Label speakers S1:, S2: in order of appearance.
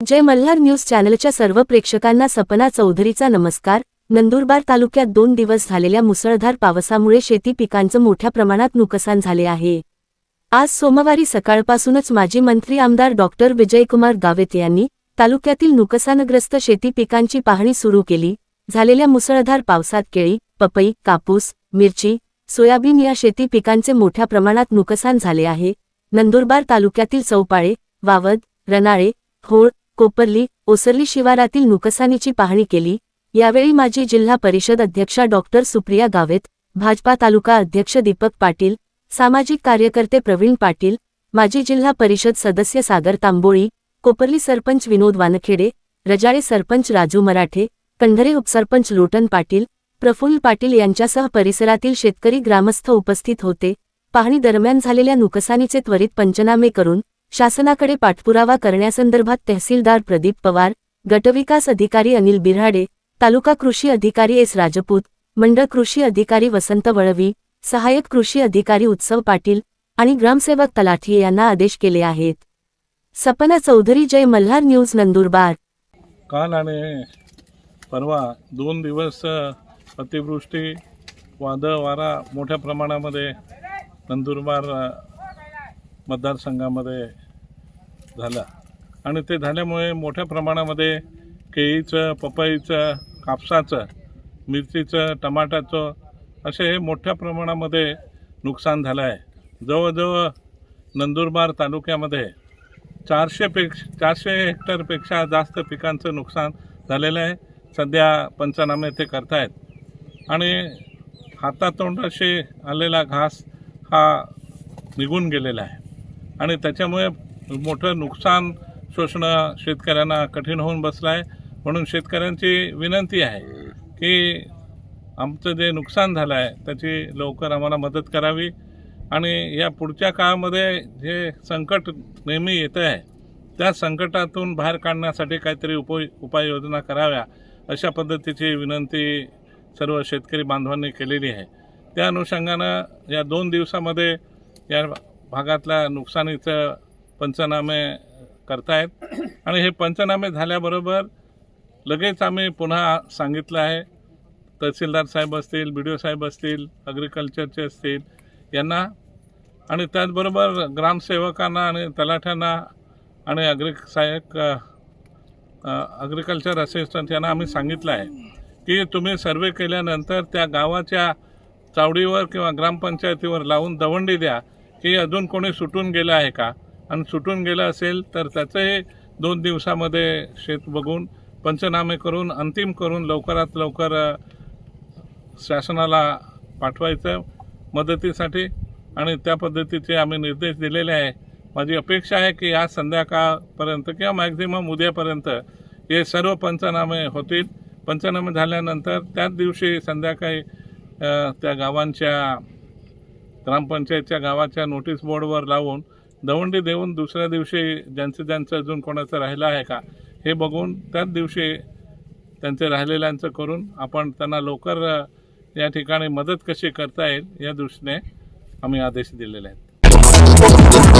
S1: जय Malhar news चॅनलच्या सर्व प्रेक्षकांना सपना चौधरीचा नमस्कार. नंदुरबार तालुक्यात दोन दिवस झालेल्या मुसळधार पावसामुळे शेती पिकांचं मोठ्या प्रमाणात नुकसान झाले आहे. आज सोमवारी सकाळपासूनच माजी मंत्री आमदार डॉक्टर विजयकुमार गावित यांनी तालुक्यातील नुकसानग्रस्त शेती पिकांची पाहणी सुरू केली. झालेल्या मुसळधार पावसात केळी पपई कापूस मिरची सोयाबीन या शेती पिकांचे मोठ्या प्रमाणात नुकसान झाले आहे. नंदुरबार तालुक्यातील चौपाळे वावद रनाळे होळ कोपरली ओसरली शिवारातील नुकसानीची पाहणी केली. यावेळी माजी जिल्हा परिषद अध्यक्षा डॉक्टर सुप्रिया गावेत भाजपा तालुका अध्यक्ष दीपक पाटील सामाजिक कार्यकर्ते प्रवीण पाटील माजी जिल्हा परिषद सदस्य सागर तांबोळी कोपरली सरपंच विनोद वानखेडे रजाळे सरपंच राजू मराठे कंढरे उपसरपंच लोटन पाटील प्रफुल्ल पाटील यांच्यासह परिसरातील शेतकरी ग्रामस्थ उपस्थित होते. पाहणी दरम्यान झालेल्या नुकसानीचे त्वरित पंचनामे करून शासनाकडे पाठपुरावा करण्यासंदर्भात तहसीलदार प्रदीप पवार गटविकास अधिकारी अनिल बिराडे तालुका कृषी अधिकारी एस राजपूत मंडळ कृषी अधिकारी वसंत वळवी सहाय्यक कृषी अधिकारी उत्सव पाटील आणि ग्रामसेवक तलाठी यांना आदेश केले आहेत. सपना चौधरी जय मल्हार न्यूज नंदुरबार.
S2: काल आणि परवा दोन दिवस अतिवृष्टी वादळ वारा मोठ्या प्रमाणामध्ये नंदुरबार मतदारसंघामध्ये झाला. आणि ते झाल्यामुळे मोठ्या प्रमाणामध्ये केळीचं पपईचं कापसाचं मिरचीचं टमाट्याचं असे हे मोठ्या प्रमाणामध्ये नुकसान झालं आहे. जवळजवळ नंदुरबार तालुक्यामध्ये चारशेपेक्ष चारशे हेक्टरपेक्षा जास्त पिकांचं नुकसान झालेलं आहे. सध्या पंचनामे ते करतायत. आणि हातातोंडाशी आलेला घास हा निघून गेलेला आहे. आणि त्याच्यामुळे मोठं नुकसान शोषणं शेतकऱ्यांना कठीण होऊन बसलं आहे म्हणून शेतकऱ्यांची विनंती आहे की आमचं जे नुकसान झालं आहे त्याची लवकर आम्हाला मदत करावी. आणि या पुढच्या काळामध्ये जे संकट नेहमी येतं आहे त्या संकटातून बाहेर काढण्यासाठी काहीतरी उप उपाययोजना कराव्या अशा पद्धतीची विनंती सर्व शेतकरी बांधवांनी केलेली आहे. त्या अनुषंगानं या दोन दिवसामध्ये या भागातल्या नुकसानीचं पंचनामे करतायत. आणि हे पंचनामे झाल्याबरोबर लगेच आम्ही पुन्हा सांगितलं आहे तहसीलदार साहेब असतील बी डी ओ साहेब असतील ॲग्रिकल्चरचे असतील यांना. आणि त्याचबरोबर ग्रामसेवकांना आणि तलाठ्यांना आणि अग्रि सहाय्यक ॲग्रिकल्चर असिस्टंट यांना आम्ही सांगितलं आहे की तुम्ही सर्वे केल्यानंतर त्या गावाच्या चावडीवर किंवा ग्रामपंचायतीवर लावून दवंडी द्या. की अजून कोणी सुटून गेलं आहे का? आणि सुटून गेलं असेल तर त्याचंही दोन दिवसामध्ये शेत बघून पंचनामे करून अंतिम करून लवकरात लवकर शासनाला पाठवायचं मदतीसाठी. आणि त्या पद्धतीचे आम्ही निर्देश दिलेले आहे. माझी अपेक्षा आहे की आज संध्याकाळपर्यंत किंवा मॅक्झिमम उद्यापर्यंत हे सर्व पंचनामे होतील. पंचनामे झाल्यानंतर त्याच दिवशी संध्याकाळी त्या गावांच्या ग्रामपंचायतच्या गावाच्या नोटीस बोर्डवर लावून दवंडी देऊन दुसऱ्या दिवशी ज्यांचं ज्यांचं अजून कोणाचं राहिलं आहे का हे बघून त्याच दिवशी त्यांचे राहिलेल्यांचं करून आपण त्यांना लवकर या ठिकाणी मदत कशी करता येईल या दृष्टीने आम्ही आदेश दिलेले आहेत.